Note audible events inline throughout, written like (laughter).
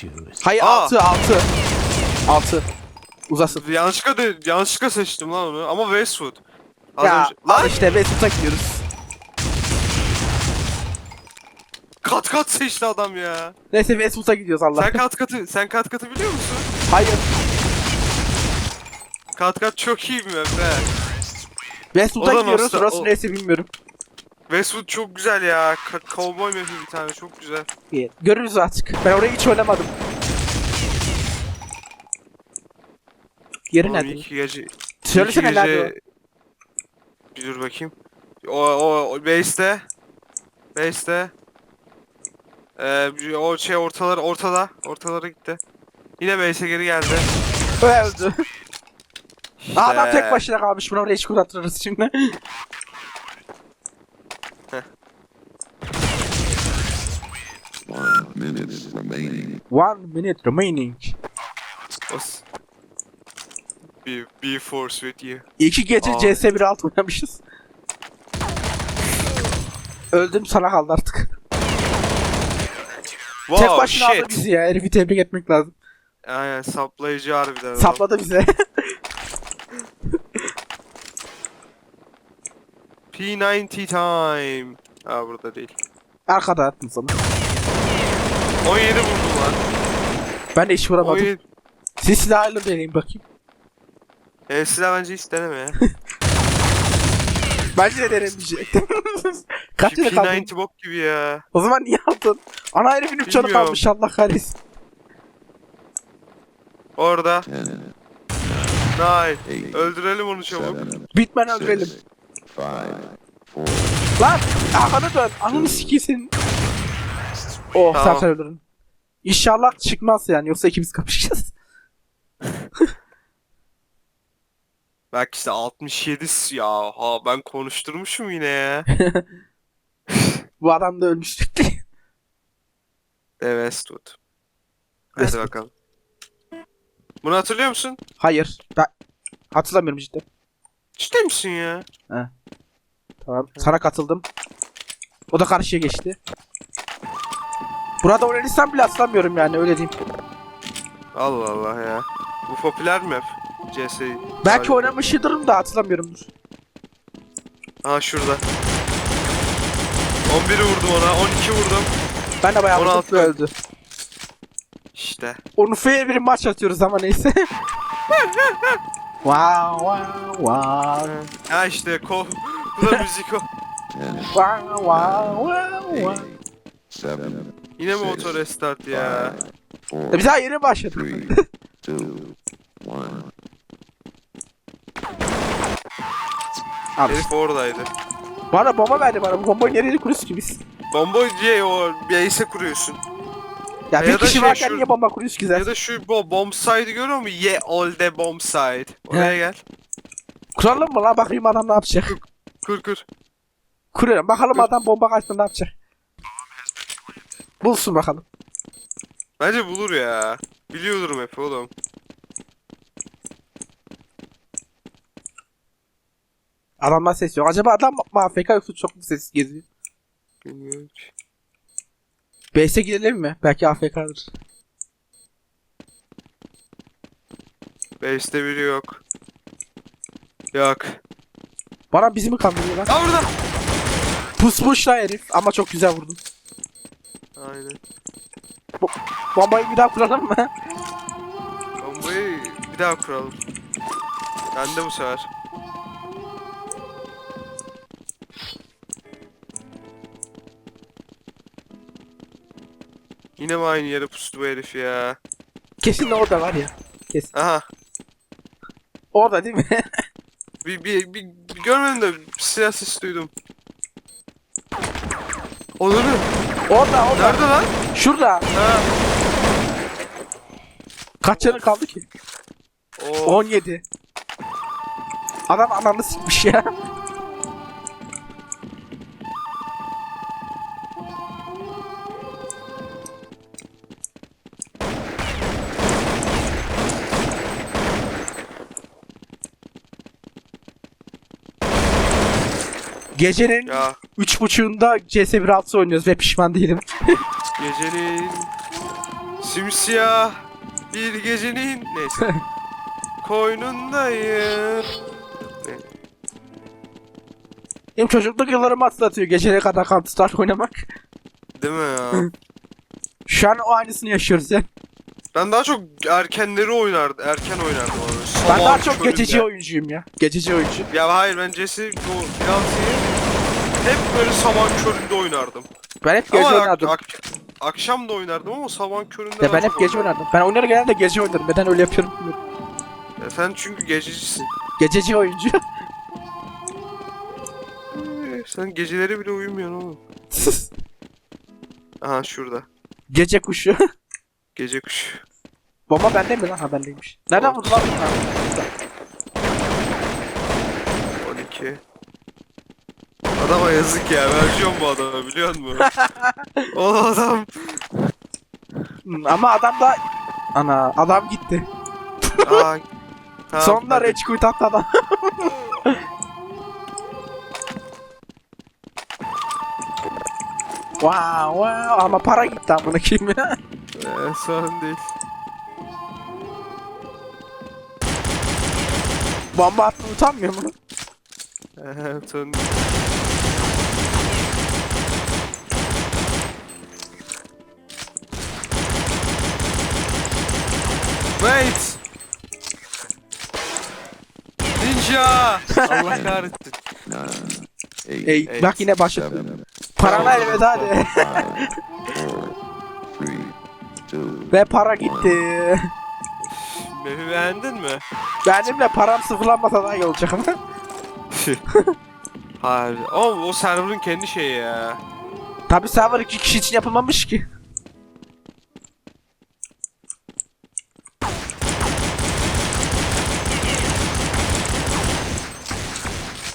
choose. Hayır Aa! 6 6. 6. Uzasın. Yanlışlıkla, de, yanlışlıkla seçtim lan onu ama Westwood. Az Ya önce... al Lan işte Westwood'a gidiyoruz. kat kat seçti adam ya. Neyse Westwood'a gidiyoruz Allah. Sen kat katı, sen kat katı biliyor musun? Hayır. Kat kat çok iyi bir map be. Westwood'a gidiyoruz. Orası o- neyse bilmiyorum. Westwood çok güzel ya. Ka- Cowboy map'i bir tane çok güzel. İyi. Görürüz artık. Ben orayı hiç oynamadım. Yeri nedir? iki gece... Söylesene iki nerede gece... Bir dur bakayım. O, o, o base'te. Base'te. Ee, o şey ortaları ortada. Ortalara gitti. Yine base'e geri geldi. Öldü. İşte. Adam tek başına kalmış. Buna oraya hiç kurtarırız şimdi. One minute remaining. One minute remaining. Os- Be, be force with you. İki gece Aa. CS 1.6 oynamışız. Öldüm sana kaldı artık. Wow, Tek başına aldı shit. bizi ya. Herifi tebrik etmek lazım. Aynen saplayıcı harbiden. Sapladı bize. (laughs) P90 time. Aa burada değil. Arkada attım sana. 17 vurdum lan. Ben de hiç vuramadım. 17. Siz silahıyla deneyim bakayım. E, silah bence hiç deneme ya. (laughs) Bence de denemeyecektim. (laughs) Kaç yere kaldın? P90 bok gibi ya. O zaman niye aldın? Ana herifin üç canı Bilmiyorum. kalmış Allah kahretsin. Orada. Nine. eight, Öldürelim onu çabuk. Bitmen öldürelim. Lan! Arkanı dön. Ananı sikeyim senin. Oh Tamam. sen öldürün. İnşallah çıkmaz yani yoksa ikimiz kapışacağız. (laughs) Bak işte 67 s- ya. Ha ben konuşturmuşum yine ya. (laughs) Bu adam da ölmüş sürekli. Evet Westwood. Hadi Westwood. bakalım. Bunu hatırlıyor musun? Hayır. Ben hatırlamıyorum cidden. Ciddi misin ya? Tamam. Sana katıldım. O da karşıya geçti. Burada oynadıysam bile hatırlamıyorum yani öyle diyeyim. Allah Allah ya. Bu popüler map. CS. Belki oynamışımdır da hatırlamıyorumdur. Aha şurada. 11'i vurdum ona, 12 vurdum. Ben de bayağı 16 vurdum ve öldü. İşte. Onu fair bir maç atıyoruz ama neyse. (laughs) wow wow wow. Ha işte ko (laughs) bu da müzik o. Wow wow wow wow. seven, Yine mi six, auto restart ya? five, E biz daha yeni başladık. (laughs) Abi, Herif oradaydı. bana bomba verdi bana. Bu bombayı nereye kuruyoruz ki biz? Bomba diye o base'e kuruyorsun. Ya Ya bir da kişi şey varken şu- niye bomba kuruyoruz ki Ya zaten? da şu bo bomb site'ı görüyor musun? Ye all the bomb site. Oraya He. gel. Kuralım mı lan bakayım adam ne yapacak? Kur kur. Kuruyorum bakalım adam bomba kaçtı ne yapacak? Bulsun bakalım. Bence bulur ya. Biliyordur map'i oğlum. Adamdan ses yok. Acaba adam mı AFK yoksa çok mu ses geziyor? Bilmiyorum ki. Base'e gidelim mi? Belki AFK'dır. Base'te biri yok. Yok. Bana bizi mi kandırıyor lan? Aa burada. Pusmuş lan herif ama çok güzel vurdun. Aynen. Bombayı bir daha kuralım mı? Bombayı bir daha kuralım. Ben de bu sefer. Yine mi aynı yere pustu bu herif ya? Kesin orada var ya. Kesin. Aha. Orada değil mi? (laughs) Bir, bir, bir, bir görmedim de bir silah sesi duydum. Onları. Orada orada. Nerede lan? Şurada. Ha. Kaç canı kaldı ki? Oo. 17. Adam ananı sikmiş ya. Gecenin Ya üç buçuğunda CS 1.6 oynuyoruz ve pişman değilim. (laughs) gecenin Simsiyah bir gecenin neyse. (laughs) Koynundayım. Benim çocukluk yıllarımı hatırlatıyor geceye kadar Counter Strike oynamak. Değil mi ya? (laughs) Şu an o aynısını yaşıyoruz ya. Ben daha çok erkenleri oynardım. Erken oynardım abi. Ben daha çok köründe. geçici oyuncuyum ya. Geçici oyuncu. Ya hayır ben CS bu Yalçı'yı hep böyle sabah köründe oynardım. Ben hep gece ama ak- oynardım. ak- akşam da oynardım ama sabah köründe Ya daha ben çok hep gece oynardım. Ben oyunları genelde gece oynarım. Neden öyle yapıyorum bilmiyorum. Ya sen çünkü gececisin. Gececi oyuncu. Ee, (laughs) Sen geceleri bile uyumuyorsun oğlum. (laughs) Aha şurada. Gece kuşu. (laughs) Gece kuşu. Bomba bende mi lan? Ha bendeymiş. Nereden vurdu lan? Ha, 12. Adama yazık ya. Vereceğim bu adama biliyor musun? (laughs) o adam. hmm, Ama adam da... Ana adam gitti. Aa, (laughs) tamam, Sonunda hadi. rage quit attı adam. (laughs) wow wow ama para gitti amına kim ya. Ee, sorun değil. Bomba attı utanmıyor mu? Ee, sorun değil. Wait! Ninja! Allah (laughs) kahretsin. Ey Eight, bak yine başladı. Parana elveda de. Ve para gitti. Beğendin mi? Benimle param sıfırlanmasa daha iyi olacak (laughs) ama. Hayır. Oğlum o server'ın kendi şeyi ya. Tabi server iki kişi için yapılmamış ki.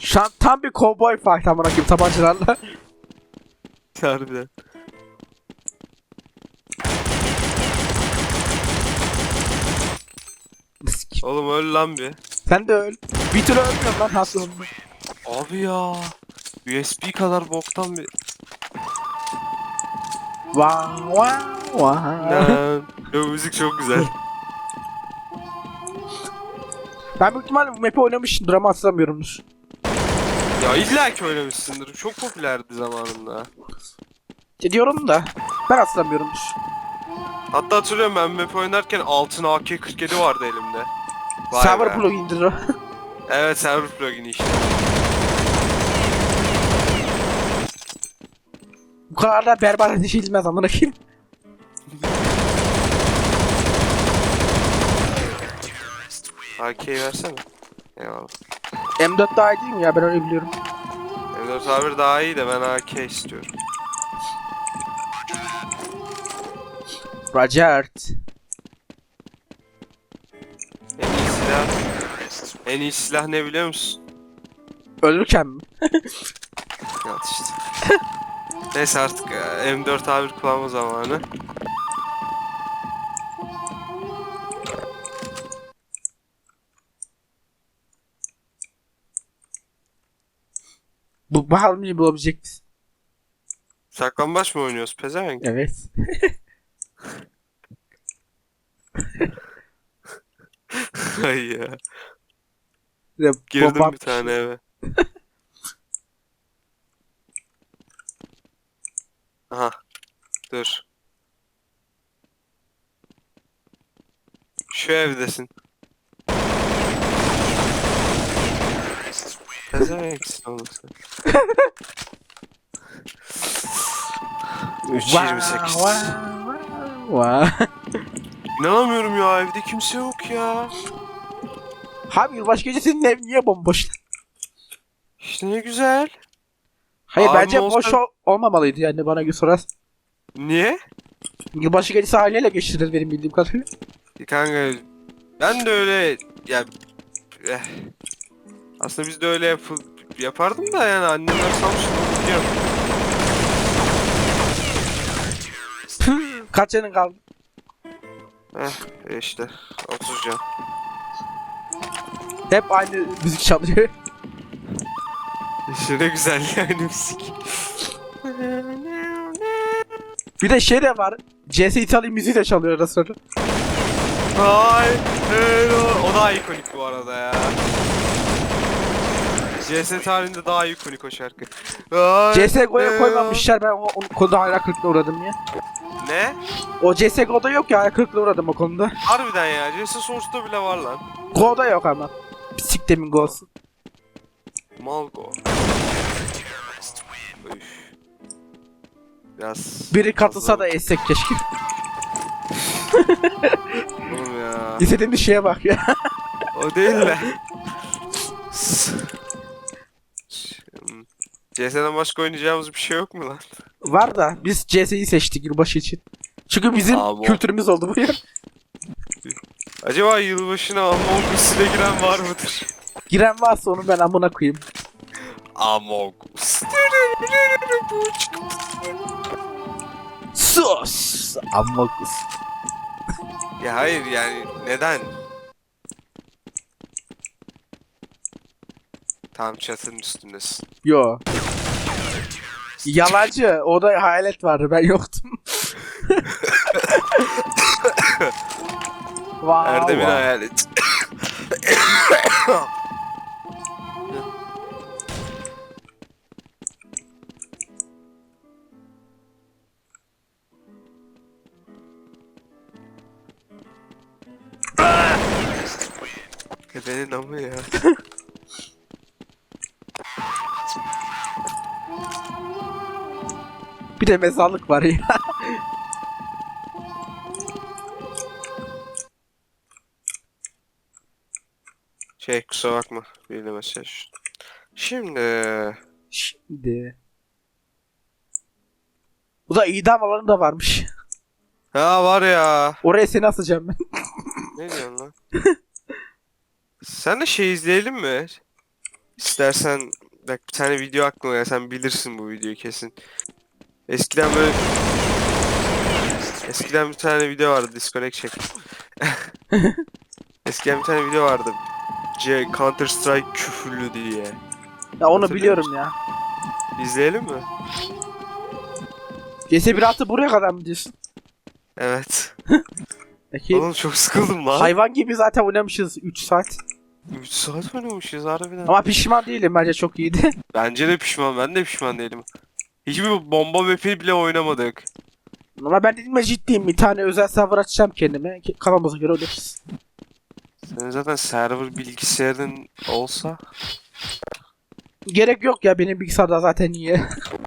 Şu an tam bir cowboy fight amına koyayım tabancalarla. Harbiden. Oğlum öl lan bir. Sen de öl. Bir türlü ölmüyorum lan ölmüyorum. Abi ya. USB kadar boktan bir... Wow wow wow. Ya, müzik çok güzel. Ben büyük ihtimalle bu map'i oynamışımdır ama hatırlamıyorumdur. ya illa ki oynamışsındır. Çok popülerdi zamanında. Diyorum da ben hatırlamıyorumdur. Hatta hatırlıyorum ben map oynarken altın AK-47 vardı elimde. Vay server be. plugin'dir o. (laughs) Evet server plugin'i işte. bu kadar da berbat edilmez amına koyayım. AK'yi versene. Eyvallah. M4 daha iyi değil mi ya ben öyle biliyorum. M4 abi daha iyi de ben AK istiyorum. Rajert. Silah... En iyi silah ne biliyor musun? Ölürken mi? (laughs) Yat işte. Neyse artık e, M4 A1 kullanma zamanı. Bu ne bulabilecek misin? Saklambaç mı oynuyoruz pezevenk? Evet. (laughs) (laughs) Ay ya. Ya, Girdim bir tane eve. (laughs) Aha. Dur. Şu evdesin. Pezevenksin oğlum sen. (laughs) 3.28. Wow, wow, wow. İnanamıyorum ya evde kimse yok ya. Abi yılbaşı gece senin ev niye bomboş? İşte ne güzel. Hayır Abi bence olsa- boş ol- olmamalıydı yani bana göre sorarsan. Niye? Yılbaşı gecesi aileyle geçirir benim bildiğim kadarıyla. Kanka ben de öyle ya eh. aslında biz de öyle yapı, yapardım da yani annemler onu biliyorum. Kaç yanın kaldı? Eh işte 30 can. Hep aynı müzik çalıyor. Ne güzel yani müzik. Bir de şey de var. CS İtalya müziği de çalıyor ara sıra. Hay hello. O daha ikonik bu arada ya. CS tarihinde daha ikonik o şarkı. CSGO'ya koymamışlar ben o, o konuda hayal kırıklığına uğradım ya. Ne? O CSGO'da yok ya hayal kırıklığına uğradım o konuda. Harbiden ya. CS Source'da bile var lan. Go'da yok ama. Siktemin Go'su. Malgo. Biraz Biri katılsa da essek keşke. Oğlum ya. İstediğimiz şeye bak ya. O değil de. (laughs) CS'den başka oynayacağımız bir şey yok mu lan? Var da biz CS'yi seçtik yılbaşı için. Çünkü bizim Abi kültürümüz oldu bu ya. Acaba yılbaşına Among Us'ine giren var mıdır? Giren varsa onu ben amına koyayım. Among Us. Sus! Among Us. Ya hayır yani neden? Tamam çatının üstündesin. Yo. (laughs) Yalancı. O da hayalet vardı. Ben yoktum. wow, Erdem'in wow. hayalet. (laughs) Benim namı ya. (laughs) Bir de mezarlık var ya. Şey kusura bakma. Bir de mesaj. Şimdi Şimdi. Bu da idam alanı da varmış. Ha var ya. Oraya seni asacağım ben. Ne diyorsun lan? Sen de şey izleyelim mi? İstersen bak bir tane video aklıma ya sen bilirsin bu videoyu kesin. Eskiden böyle Eskiden bir tane video vardı disconnect çek. (laughs) Eskiden bir tane video vardı. C Counter Strike küfürlü diye. Ya onu biliyorum ya. İzleyelim mi? CS 1.6 buraya kadar mı diyorsun? Evet. Peki. Oğlum çok sıkıldım lan. Hayvan gibi zaten oynamışız 3 saat. 3 saat oynamışız harbiden. Ama pişman değilim bence çok iyiydi. Bence de pişman. Ben de pişman değilim. Hiçbir bomba map'i bile oynamadık. Ama ben dedim ya ciddiyim bir tane özel server açacağım kendime. Kafamıza göre oynarız. Senin zaten server bilgisayarın olsa Gerek yok ya benim bilgisayarda zaten iyi. (laughs)